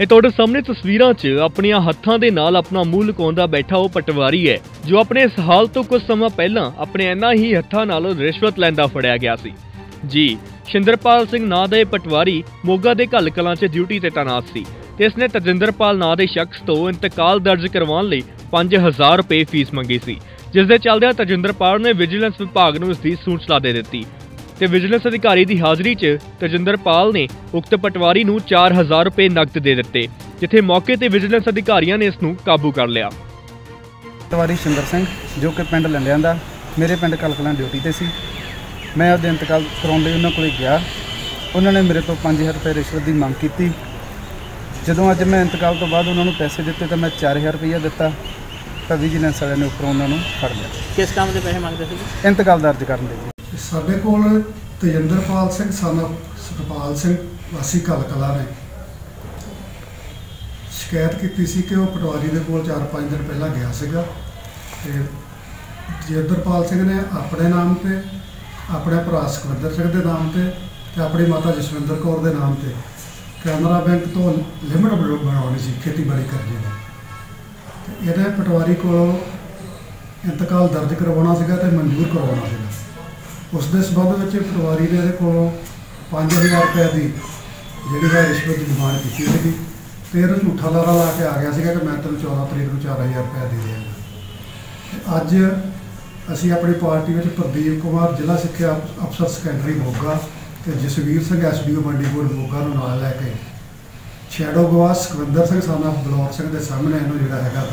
ਇਹ ਤੁਹਾਡੇ ਸਾਹਮਣੇ ਤਸਵੀਰਾਂ 'ਚ ਆਪਣੀਆਂ ਹੱਥਾਂ ਦੇ ਨਾਲ ਆਪਣਾ ਮੂੰਹ ਲੁਕਾਉਂਦਾ ਬੈਠਾ ਉਹ ਪਟਵਾਰੀ ਹੈ, ਜੋ ਆਪਣੇ ਇਸ ਹਾਲ ਤੋਂ ਕੁਝ ਸਮਾਂ ਪਹਿਲਾਂ ਆਪਣੇ ਇਨ੍ਹਾਂ ਹੀ ਹੱਥਾਂ ਨਾਲ ਰਿਸ਼ਵਤ ਲੈਂਦਾ ਫੜਿਆ ਗਿਆ ਸੀ। ਜੀ, ਸ਼ਿੰਦਰਪਾਲ ਸਿੰਘ ਨਾਂ ਦਾ ਇਹ ਪਟਵਾਰੀ ਮੋਗਾ ਦੇ ਘੱਲ ਕਲਾਂ 'ਚ ਡਿਊਟੀ ਤੇ ਤਾਇਨਾਤ ਸੀ ਤੇ ਇਸਨੇ ਤਜਿੰਦਰਪਾਲ ਨਾਂ ਦੇ ਸ਼ਖਸ ਤੋਂ ਇੰਤਕਾਲ ਦਰਜ ਕਰਵਾਉਣ ਲਈ 5000 ਰੁਪਏ ਫੀਸ ਮੰਗੀ ਸੀ, ਜਿਸ ਦੇ ਚੱਲਦਿਆਂ ਤਜਿੰਦਰਪਾਲ ਨੇ ਵਿਜੀਲੈਂਸ ਵਿਭਾਗ ਨੂੰ ਇਸ ਦੀ ਸੂਚਨਾ ਦੇ ਦਿੱਤੀ। ਤੇ ਵਿਜੀਲੈਂਸ ਅਧਿਕਾਰੀ ਦੀ ਹਾਜ਼ਰੀ 'ਚ ਤਜਿੰਦਰਪਾਲ ਨੇ ਉਕਤ ਪਟਵਾਰੀ ਨੂੰ 4000 ਰੁਪਏ ਨਕਦ ਦੇ ਦਿੱਤੇ ਜਿੱਥੇ ਮੌਕੇ ਤੇ ਵਿਜੀਲੈਂਸ ਅਧਿਕਾਰੀਆਂ ਨੇ ਇਸ ਨੂੰ ਕਾਬੂ ਕਰ ਲਿਆ। ਪਟਵਾਰੀ ਸ਼ਿੰਦਰ ਸਿੰਘ ਜੋ ਕਿ ਪਿੰਡ ਲੰਡਿਆਂ ਦਾ ਮੇਰੇ ਪਿੰਡ ਕਲਕਲਾਂ ਡਿਊਟੀ ਤੇ ਸੀ। ਮੈਂ ਉਹਦੇ ਇੰਤਕਾਲ ਕਰਾਉਣ ਲਈ ਉਹਨਾਂ ਕੋਲੇ ਗਿਆ। ਉਹਨਾਂ ਨੇ ਮੇਰੇ ਤੋਂ 5000 ਰੁਪਏ ਰਿਸ਼ਵਤ ਦੀ ਮੰਗ ਕੀਤੀ। ਜਦੋਂ ਅੱਜ ਮੈਂ ਇੰਤਕਾਲ ਤੋਂ ਬਾਅਦ ਉਹਨਾਂ ਨੂੰ ਪੈਸੇ ਦਿੱਤੇ ਤਾਂ ਮੈਂ 4000 ਰੁਪਏ ਦਿੱਤਾ ਤਾਂ ਵਿਜੀਲੈਂਸ ਵਾਲਿਆਂ ਨੇ ਉੱਪਰੋਂ ਉਹਨਾਂ ਨੂੰ ਫੜ ਲਿਆ। ਕਿਸ ਕੰਮ ਦੇ ਪੈਸੇ ਮੰਗਦੇ ਸੀ? ਇੰਤਕਾਲ ਦਰਜ ਕਰਨ ਦੇ। ਸਾਡੇ ਕੋਲ ਤੇਜਿੰਦਰਪਾਲ ਸਿੰਘ ਸਨ ਸੁਖਪਾਲ ਸਿੰਘ, ਵਾਸੀ ਕਲਕਲਾ ਨੇ। ਸ਼ਿਕਾਇਤ ਕੀਤੀ ਸੀ ਕਿ ਉਹ ਪਟਵਾਰੀ ਦੇ ਕੋਲ 4-5 ਦਿਨ ਪਹਿਲਾਂ ਗਿਆ ਸੀਗਾ। ਤੇ ਤੇਜਿੰਦਰਪਾਲ ਸਿੰਘ ਨੇ ਆਪਣੇ ਨਾਮ ਤੇ, ਆਪਣੇ ਭਰਾ ਸੁਖਵਿੰਦਰ ਸਿੰਘ ਦੇ ਨਾਮ ਤੇ ਤੇ ਆਪਣੀ ਮਾਤਾ ਜਸਵਿੰਦਰ ਕੌਰ ਦੇ ਨਾਮ ਤੇ ਕੈਨਰਾ ਬੈਂਕ ਤੋਂ ਲਿਮਟ ਬਣਾਉਣੀ ਸੀ, ਖੇਤੀਬਾੜੀ ਕਰਨੀ ਦੀ ਤੇ ਇਹਦੇ ਪਟਵਾਰੀ ਕੋਲੋਂ ਇੰਤਕਾਲ ਦਰਜ ਕਰਵਾਉਣਾ ਸੀਗਾ ਤੇ ਮਨਜ਼ੂਰ ਕਰਵਾਉਣਾ ਸੀਗਾ। ਉਸ ਦੇ ਸਬੰਧ ਵਿੱਚ ਪਟਵਾਰੀ ਨੇ ਇਹਦੇ ਕੋਲੋਂ 5000 ਰੁਪਏ ਦੀ ਜਿਹੜੀ ਹੈ ਰਿਸ਼ਵਤ ਦੀ ਡਿਮਾਂਡ ਕੀਤੀ ਸੀਗੀ ਤੇ ਇਹ ਝੂਠਾ ਲਾਰਾ ਲਾ ਕੇ ਆ ਗਿਆ ਸੀਗਾ ਕਿ ਮੈਂ ਤੈਨੂੰ 14 ਤਰੀਕ ਨੂੰ 4000 ਰੁਪਏ ਦੇ ਦਿਆਂਗਾ। ਤੇ ਅੱਜ ਅਸੀਂ ਆਪਣੀ ਪਾਰਟੀ ਵਿੱਚ ਪ੍ਰਦੀਪ ਕੁਮਾਰ ਜ਼ਿਲ੍ਹਾ ਸਿੱਖਿਆ ਅਫਸਰ ਸੈਕੰਡਰੀ ਮੋਗਾ ਤੇ ਜਸਵੀਰ ਸਿੰਘ ਐਸਡੀਓ ਮੰਡੀਪੁਰ ਮੋਗਾ ਨੂੰ ਨਾਲ ਲੈ ਕੇ ਸ਼ੈਡੋ ਗਵਾਹ ਸੁਖਵਿੰਦਰ ਸਿੰਘ ਸਾਨਾ ਬਲੌਰ ਸਿੰਘ ਦੇ ਸਾਹਮਣੇ ਇਹਨੂੰ ਜਿਹੜਾ ਹੈਗਾ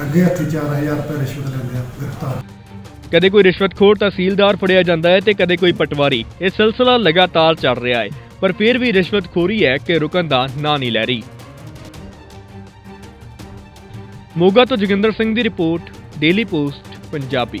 ਰੱਗੇ ਹੱਥੀ 4000 ਰੁਪਏ ਰਿਸ਼ਵਤ ਲੈਂਦੇ ਆ, ਗ੍ਰਿਫਤਾਰ। ਕਦੇ ਕੋਈ ਰਿਸ਼ਵਤਖੋਰ ਤਹਿਸੀਲਦਾਰ ਫੜਿਆ ਜਾਂਦਾ ਹੈ ਤੇ ਕਦੇ ਕੋਈ ਪਟਵਾਰੀ। ਇਹ ਸਿਲਸਿਲਾ ਲਗਾਤਾਰ ਚੱਲ ਰਿਹਾ ਹੈ, ਪਰ ਫਿਰ ਵੀ ਰਿਸ਼ਵਤਖੋਰੀ ਹੈ ਕਿ ਰੁਕਣ ਦਾ ਨਾਂ ਨਹੀਂ ਲੈ ਰਹੀ। ਮੋਗਾ ਤੋਂ ਜੋਗਿੰਦਰ ਸਿੰਘ ਦੀ ਰਿਪੋਰਟ ਡੇਲੀ ਪੋਸਟ ਪੰਜਾਬੀ।